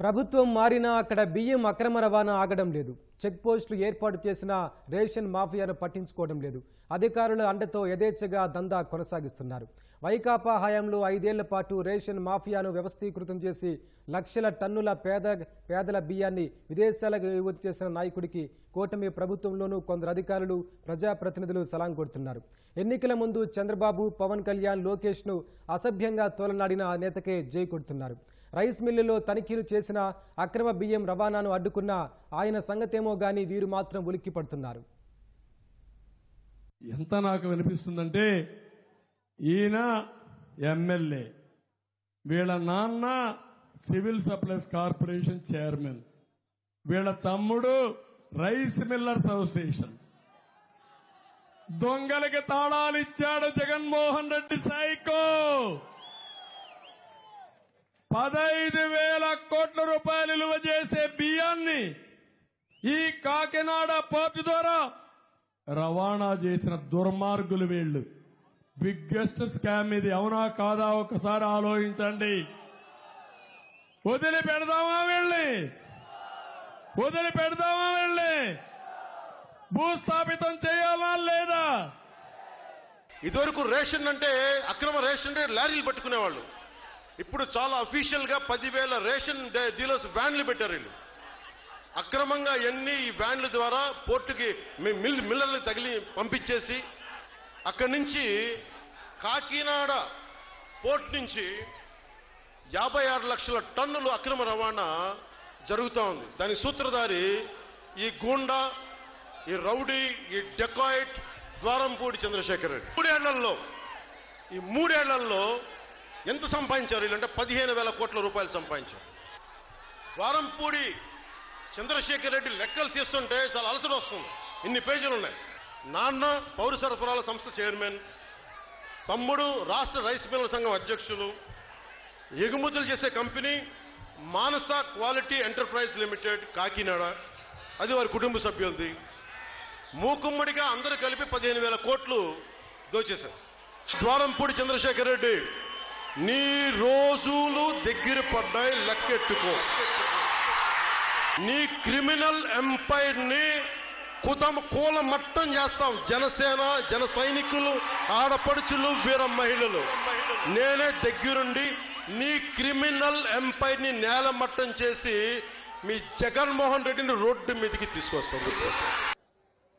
ప్రభుత్వం మారినా అక్కడ బియ్యం అక్రమ రవాణా ఆగడం లేదు. చెక్ పోస్టులు ఏర్పాటు చేసిన రేషన్ మాఫియాను పట్టించుకోవడం లేదు. అధికారుల అండతో యథేచ్ఛగా దందా కొనసాగిస్తున్నారు. వైకాపా హయాంలో ఐదేళ్ళ పాటు రేషన్ మాఫియాను వ్యవస్థీకృతం చేసి లక్షల టన్నుల పేద పేదల బియ్యాన్ని విదేశాలకు ఎగుమతి చేసిన నాయకుడికి కూటమి ప్రభుత్వంలోనూ కొందరు అధికారులు ప్రజాప్రతినిధులు సలాం కొడుతున్నారు. ఎన్నికల ముందు చంద్రబాబు పవన్ కళ్యాణ్ లోకేష్ను అసభ్యంగా తోలనాడిన నేతకే జై కొడుతున్నారు. రైస్ మిల్లులో తనిఖీలు చేసిన అక్రమ బియ్యం రవాణాను అడ్డుకున్న ఆయన సంగతేమో గాని వీరు మాత్రం ఉలిక్కి పడుతున్నారు. ఎంత నాకు వినిపిస్తుందంటే ఈయన ఎమ్మెల్యే వీళ్ళ నాన్న సివిల్ సప్లైస్ కార్పొరేషన్ చైర్మన్ వీళ్ళ తమ్ముడు రైస్ మిల్లర్స్ అసోసియేషన్. దొంగలకి తాళాలు ఇచ్చాడు జగన్మోహన్ రెడ్డి సైకో! పదైదు వేల కోట్ల రూపాయలు విలువ చేసే బియ్యాన్ని ఈ కాకినాడ పోర్టు ద్వారా రవాణా చేసిన దుర్మార్గులు వీళ్ళు. బిగ్గెస్ట్ స్కామ్ ఇది. అవునా కాదా? ఒకసారి ఆలోచించండి. వదిలిపెడదామా వెళ్ళి వదిలిపెడదామా వెళ్ళి భూస్థాపితం చేయాలా లేదా? ఇదివరకు రేషన్ అంటే అక్రమ రేషన్ అంటే లారీలు పట్టుకునేవాళ్ళు. ఇప్పుడు చాలా అఫీషియల్గా పదివేల రేషన్ డీలర్స్ వ్యాన్లు పెట్టారు వీళ్ళు. అక్రమంగా ఎన్ని ఈ వ్యాన్ల ద్వారా పోర్టుకి మిల్ మిల్లర్లు తగిలి పంపించేసి అక్కడి నుంచి కాకినాడ పోర్ట్ నుంచి యాభై ఆరు లక్షల టన్నులు అక్రమ రవాణా జరుగుతూ ఉంది. దాని సూత్రధారి ఈ గూండా ఈ రౌడీ ఈ డెకాయిట్ ద్వారంపూడి చంద్రశేఖర్ రెడ్డి. మూడేళ్ళలో ఈ మూడేళ్ళలో ఎంత సంపాదించారు వీళ్ళంటే పదిహేను వేల కోట్ల రూపాయలు సంపాదించారు. ద్వారంపూడి చంద్రశేఖర్ రెడ్డి లెక్కలు తీస్తుంటే చాలా అలసట వస్తుంది. ఇన్ని పేజీలు ఉన్నాయి. నాన్న పౌర సరఫరాల సంస్థ చైర్మన్ తమ్ముడు రాష్ట్ర రైస్ మిల్లర్ సంఘం అధ్యక్షులు ఎగుమతులు చేసే company Manasa quality enterprise limited Kakinada. అది వారి కుటుంబ సభ్యులది. మూకుమ్మడిగా అందరూ కలిపి పదిహేను వేల కోట్లు దోచేశారు. ద్వారంపూడి చంద్రశేఖర్ రెడ్డి నీ రోజులు దగ్గర పడ్డాయి లెక్కెట్టుకో. నీ క్రిమినల్ ఎంపైర్ని కుతమ కూల మట్టం చేస్తాం. జనసేన జన సైనికులు ఆడపడుచులు వీర మహిళలు. నేనే దగ్గరుండి నీ క్రిమినల్ ఎంపైర్ని నేల మట్టం చేసి మీ జగన్మోహన్ రెడ్డిని రోడ్డు మీదకి తీసుకొస్తాం.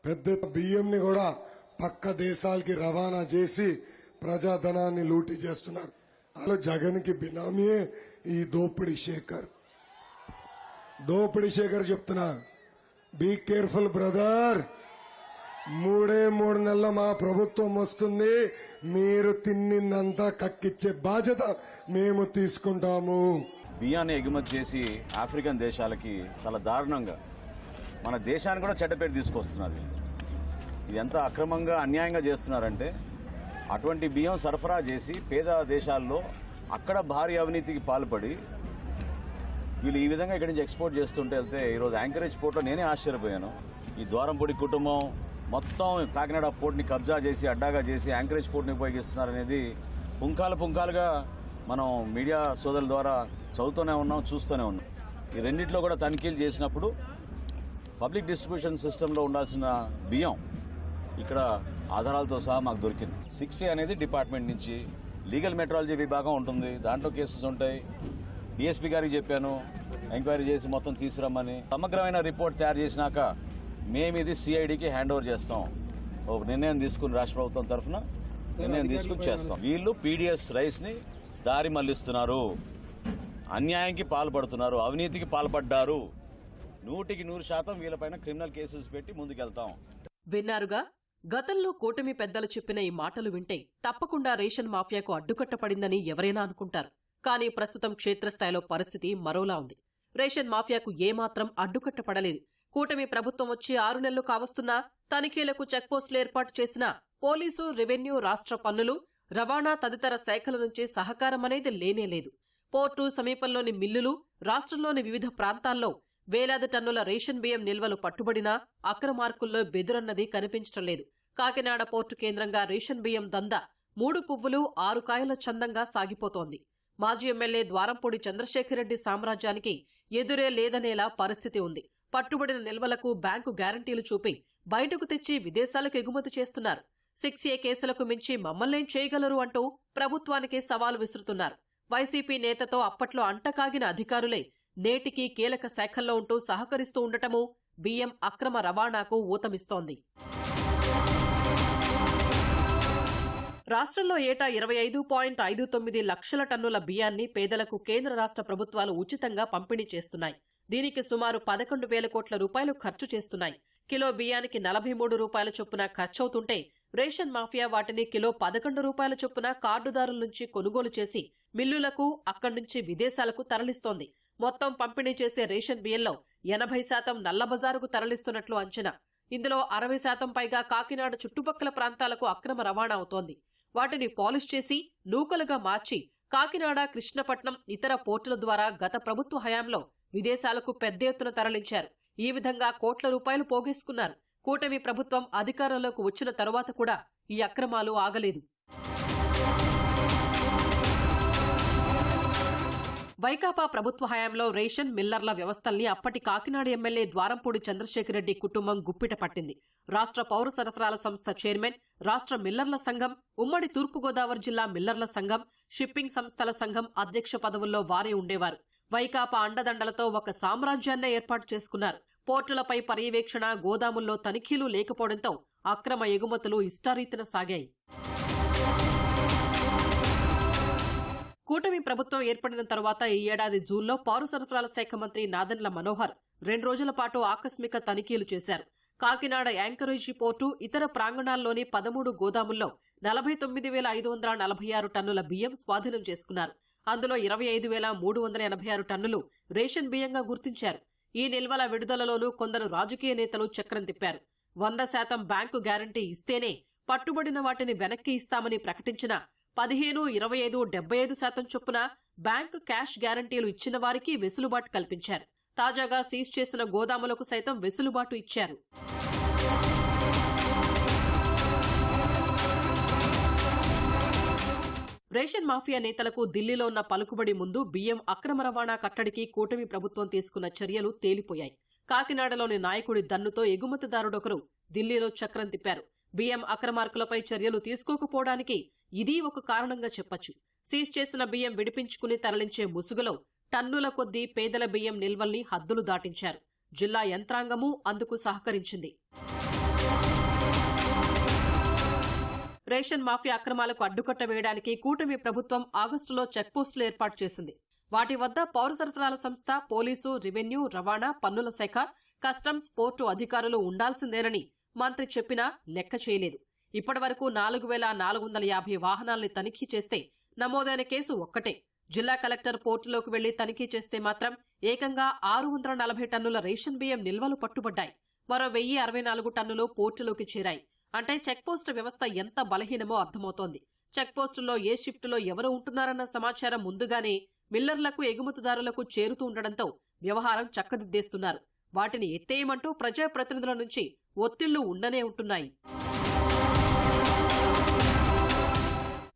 పెద్ద బియ్యంని కూడా పక్క దేశాలకి రవాణా చేసి ప్రజాధనాన్ని లూటీ చేస్తున్నారు. అలా జగన్కి బినామీయే ఈ దోపిడి శేఖర్ దోపిడి శేఖర్ చెప్తున్నా బీ కేర్ఫుల్ బ్రదర్ మూడే మూడు నెలల మా ప్రభుత్వం వస్తుంది మీరు తిన్నిందంతా కక్కిచ్చే బాధ్యత మేము తీసుకుంటాము బియ్యాన్ని ఎగుమతి చేసి ఆఫ్రికన్ దేశాలకి చాలా దారుణంగా మన దేశానికి కూడా చెడ్డపేట తీసుకొస్తున్నారు. ఇది ఎంత అక్రమంగా అన్యాయంగా చేస్తున్నారంటే అటువంటి బియ్యం సరఫరా చేసి పేద దేశాల్లో అక్కడ భారీ అవినీతికి పాల్పడి వీళ్ళు ఈ విధంగా ఇక్కడి నుంచి ఎక్స్పోర్ట్ చేస్తుంటే వెళ్తే ఈరోజు యాంకరేజ్ పోర్ట్లో నేనే ఆశ్చర్యపోయాను. ఈ ద్వారంపూడి కుటుంబం మొత్తం కాకినాడ పోర్ట్ని కబ్జా చేసి అడ్డాగా చేసి యాంకరేజ్ పోర్ట్ని ఉపయోగిస్తున్నారనేది పుంకాలు పుంకాలుగా మనం మీడియా సోదరుల ద్వారా చదువుతూనే ఉన్నాం చూస్తూనే ఉన్నాం. ఈ రెండిట్లో కూడా తనిఖీలు చేసినప్పుడు పబ్లిక్ డిస్ట్రిబ్యూషన్ సిస్టంలో ఉండాల్సిన బియ్యం ఇక్కడ ఆధారాలతో సహా మాకు దొరికింది. సిక్స్ అనేది డిపార్ట్మెంట్ నుంచి లీగల్ మెట్రాలజీ విభాగం ఉంటుంది. దాంట్లో కేసెస్ ఉంటాయి. డిఎస్పీ గారికి చెప్పాను. ఎంక్వైరీ చేసి మొత్తం తీసుకురమ్మని. సమగ్రమైన రిపోర్ట్ తయారు చేసినాక మేము ఇది సిఐడికి హ్యాండ్ ఓవర్ చేస్తాం. ఒక నిర్ణయం తీసుకుని రాష్ట్ర ప్రభుత్వం తరఫున నిర్ణయం తీసుకుని చేస్తాం. వీళ్ళు పీడిఎస్ రైస్ని దారి మళ్ళిస్తున్నారు అన్యాయంకి పాల్పడుతున్నారు. అవినీతికి పాల్పడ్డారు. నూటికి నూరు శాతం వీళ్ళపైన క్రిమినల్ కేసెస్ పెట్టి ముందుకెళ్తాం. విన్నారుగా? గతంలో కూటమి పెద్దలు చెప్పిన ఈ మాటలు వింటే తప్పకుండా రేషన్ మాఫియాకు అడ్డుకట్టపడిందని ఎవరైనా అనుకుంటారు. కానీ ప్రస్తుతం క్షేత్రస్థాయిలో పరిస్థితి మరోలా ఉంది. రేషన్ మాఫియాకు ఏమాత్రం అడ్డుకట్టపడలేదు కూటమి ప్రభుత్వం వచ్చి ఆరు నెలలు కావస్తున్నా తనిఖీలకు చెక్పోస్టులు ఏర్పాటు చేసిన పోలీసు రెవెన్యూ రాష్ట్ర పన్నులు రవాణా తదితర శాఖల నుంచి సహకారం అనేది లేనేలేదు పోర్టు సమీపంలోని మిల్లులు రాష్ట్రంలోని వివిధ ప్రాంతాల్లో వేలాది టన్నుల రేషన్ బియ్యం నిల్వలు పట్టుబడినా అక్రమార్కుల్లో బెదురన్నది కనిపించడం లేదు. కాకినాడ పోర్టు కేంద్రంగా రేషన్ బియ్యం దందా మూడు పువ్వులు ఆరు కాయల చందంగా సాగిపోతోంది. మాజీ ఎమ్మెల్యే ద్వారంపూడి చంద్రశేఖరరెడ్డి సామ్రాజ్యానికి ఎదురే లేదనేలా పరిస్థితి ఉంది. పట్టుబడిన నిల్వలకు బ్యాంకు గ్యారంటీలు చూపి బయటకు తెచ్చి విదేశాలకు ఎగుమతి చేస్తున్నారు. సిక్స్ ఏ కేసులకు మించి మమ్మల్నేం చేయగలరు అంటూ ప్రభుత్వానికి సవాలు విసురుతున్నారు. వైసీపీ నేతతో అప్పట్లో అంటకాగిన అధికారులే నేటికి కీలక శాఖల్లో ఉంటూ సహకరిస్తూ ఉండటము బియ్యం అక్రమ రవాణాకు ఊతమిస్తోంది. రాష్ట్రంలో ఏటా ఇరవై ఐదు పాయింట్ ఐదు తొమ్మిది లక్షల టన్నుల బియ్యాన్ని పేదలకు కేంద్ర రాష్ట్ర ప్రభుత్వాలు ఉచితంగా పంపిణీ చేస్తున్నాయి. దీనికి సుమారు పదకొండు వేల కోట్ల రూపాయలు ఖర్చు చేస్తున్నాయి. కిలో బియ్యానికి నలభై మూడు రూపాయల చొప్పున ఖర్చవుతుంటే రేషన్ మాఫియా వాటిని కిలో పదకొండు రూపాయల చొప్పున కార్డుదారుల నుంచి కొనుగోలు చేసి మిల్లులకు అక్కడి నుంచి విదేశాలకు తరలిస్తోంది. మొత్తం పంపిణీ చేసే రేషన్ బియ్యంలో ఎనభై శాతం నల్లబజారుకు తరలిస్తున్నట్లు అంచనా. ఇందులో అరవై శాతం పైగా కాకినాడ చుట్టుపక్కల ప్రాంతాలకు అక్రమ రవాణా అవుతోంది. వాటిని పాలిష్ చేసి నూకలుగా మార్చి కాకినాడ కృష్ణపట్నం ఇతర పోర్టుల ద్వారా గత ప్రభుత్వ హయాంలో విదేశాలకు పెద్ద ఎత్తున తరలించారు. ఈ విధంగా కోట్ల రూపాయలు పోగేసుకున్నారు. కూటమి ప్రభుత్వం అధికారంలోకి వచ్చిన తరువాత కూడా ఈ అక్రమాలు ఆగలేదు. వైకాపా ప్రభుత్వ హయాంలో రేషన్ మిల్లర్ల వ్యవస్థల్ని అప్పటి కాకినాడ ఎమ్మెల్యే ద్వారంపూడి చంద్రశేఖర్ రెడ్డి కుటుంబం గుప్పిట పట్టింది. రాష్ట్ర పౌర సరఫరాల సంస్థ చైర్మన్ రాష్ట్ర మిల్లర్ల సంఘం ఉమ్మడి తూర్పుగోదావరి జిల్లా మిల్లర్ల సంఘం షిప్పింగ్ సంస్థల సంఘం అధ్యక్ష పదవుల్లో వారే ఉండేవారు. వైకాపా అండదండలతో ఒక సామ్రాజ్యాన్నే ఏర్పాటు చేసుకున్నారు. పోర్టులపై పర్యవేక్షణ గోదాముల్లో తనిఖీలు లేకపోవడంతో అక్రమ ఎగుమతులు ఇష్టారీతిన సాగాయి. కూటమి ప్రభుత్వం ఏర్పడిన తర్వాత ఈ ఏడాది జూన్లో పౌర సరఫరాల శాఖ మంత్రి నాదెండ్ల మనోహర్ రెండు రోజుల పాటు ఆకస్మిక తనిఖీలు చేశారు. కాకినాడ యాంకరేజీ పోర్టు ఇతర ప్రాంగణాల్లోని పదమూడు గోదాముల్లో నలభై తొమ్మిది వేల ఐదు వందల నలభై ఆరు టన్నుల బియ్యం స్వాధీనం చేసుకున్నారు. అందులో ఇరవై ఐదు వేల మూడు వందల ఎనభై ఆరు టన్నులు రేషన్ బియ్యంగా గుర్తించారు. ఈ నిల్వల విడుదలలోనూ కొందరు రాజకీయ నేతలు చక్రం తిప్పారు. వంద శాతం బ్యాంకు గ్యారంటీ ఇస్తేనే పట్టుబడిన వాటిని వెనక్కి ఇస్తామని ప్రకటించిన పదిహేను ఇరవై ఐదు డెబ్బై ఐదు శాతం చొప్పున బ్యాంకు క్యాష్ గ్యారంటీలు ఇచ్చిన వారికి వెసులుబాటు కల్పించారు. తాజాగా సీజ్ చేసిన గోదాములకు సైతం వెసులుబాటు ఇచ్చారు. రేషన్ మాఫియా నేతలకు ఢిల్లీలో ఉన్న పలుకుబడి ముందు బియ్యం అక్రమ రవాణా కట్టడికి కూటమి ప్రభుత్వం తీసుకున్న చర్యలు తేలిపోయాయి. కాకినాడలోని నాయకుడి దన్నుతో ఎగుమతిదారుడొకరు ఢిల్లీలో చక్రం తిప్పారు. బియ్యం అక్రమార్కులపై చర్యలు తీసుకోకపోవడానికి ఇదీ ఒక కారణంగా చెప్పొచ్చు. సీజ్ చేసిన బియ్యం విడిపించుకుని తరలించే ముసుగులో టన్నుల కొద్దీ పేదల బియ్యం నిల్వల్ని హద్దులు దాటించారు. జిల్లా యంత్రాంగమూ అందుకు సహకరించింది. రేషన్ మాఫియా అక్రమాలకు అడ్డుకట్ట వేయడానికి కూటమి ప్రభుత్వం ఆగస్టులో చెక్పోస్టులు ఏర్పాటు చేసింది. వాటి వద్ద పౌర సరఫరాల సంస్థ పోలీసు రెవెన్యూ రవాణా పన్నుల శాఖ కస్టమ్స్ పోర్టు అధికారులు ఉండాల్సిందేనని మంత్రి చెప్పినా లెక్క చేయలేదు. ఇప్పటివరకు నాలుగు వేల నాలుగు వందల యాభై వాహనాల్ని తనిఖీ చేస్తే నమోదైన కేసు ఒక్కటే. జిల్లా కలెక్టర్ పోర్టులోకి వెళ్ళి తనిఖీ చేస్తే మాత్రం ఏకంగా ఆరు వందల నలభై టన్నుల రేషన్ బియ్యం నిల్వలు పట్టుబడ్డాయి. మరో వెయ్యి అరవై నాలుగు టన్నులు పోర్టులోకి చేరాయి. అంటే చెక్పోస్టు వ్యవస్థ ఎంత బలహీనమో అర్థమవుతోంది. చెక్పోస్టుల్లో ఏ షిఫ్టులో ఎవరు ఉంటున్నారన్న సమాచారం ముందుగానే మిల్లర్లకు ఎగుమతిదారులకు చేరుతూ ఉండడంతో వ్యవహారం చక్కదిద్దేస్తున్నారు. వాటిని ఎత్తేయమంటూ ప్రజాప్రతినిధుల నుంచి ఒత్తిళ్ళు ఉండనే ఉంటున్నాయి.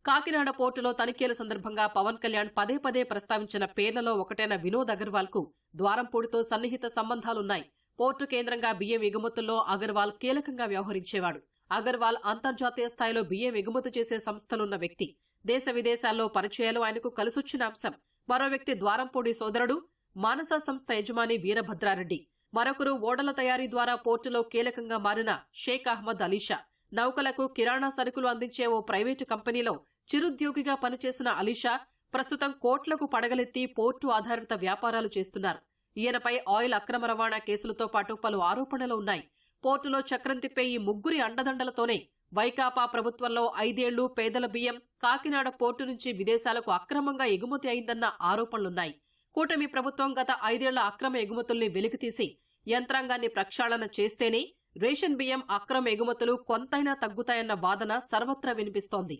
కాకినాడ పోర్టులో తనిఖీల సందర్భంగా పవన్ కళ్యాణ్ పదే పదే ప్రస్తావించిన పేర్లలో ఒకటైన వినోద్ అగర్వాల్కు ద్వారంపూడితో సన్నిహిత సంబంధాలున్నాయి. పోర్టు కేంద్రంగా బియ్యం ఎగుమతుల్లో అగర్వాల్ కీలకంగా వ్యవహరించేవాడు. అగర్వాల్ అంతర్జాతీయ స్థాయిలో బియ్యం ఎగుమతి చేసే సంస్థలున్న వ్యక్తి. దేశ విదేశాల్లో పరిచయాలు ఆయనకు కలిసొచ్చిన అంశం. మరో వ్యక్తి ద్వారంపూడి సోదరుడు మానస సంస్థ యజమాని వీరభద్రారెడ్డి. మరొకరు ఓడల తయారీ ద్వారా పోర్టులో కీలకంగా మారిన షేక్ అహ్మద్ అలీషా నౌకలకు కిరాణా సరుకులు అందించే ఓ ప్రైవేటు కంపెనీలో చిరుద్యోగిగా పనిచేసిన అలీషా ప్రస్తుతం కోట్లకు పడగలెత్తి పోర్టు ఆధారిత వ్యాపారాలు చేస్తున్నారు. ఈయనపై ఆయిల్ అక్రమ రవాణా కేసులతో పాటు పలు ఆరోపణలు ఉన్నాయి. పోర్టులో చక్రం తిప్పే ఈ ముగ్గురి అండదండలతోనే వైకాపా ప్రభుత్వంలో ఐదేళ్ళు పేదల బియ్యం కాకినాడ పోర్టు నుంచి విదేశాలకు అక్రమంగా ఎగుమతి అయిందన్న ఆరోపణలున్నాయి. కూటమి ప్రభుత్వం గత ఐదేళ్ళ అక్రమ ఎగుమతుల్ని వెలికితీసి యంత్రాంగాన్ని ప్రక్షాళన చేస్తేనే రేషన్ బియ్యం అక్రమ ఎగుమతులు కొంతైనా తగ్గుతాయన్న వాదన సర్వత్రా వినిపిస్తోంది.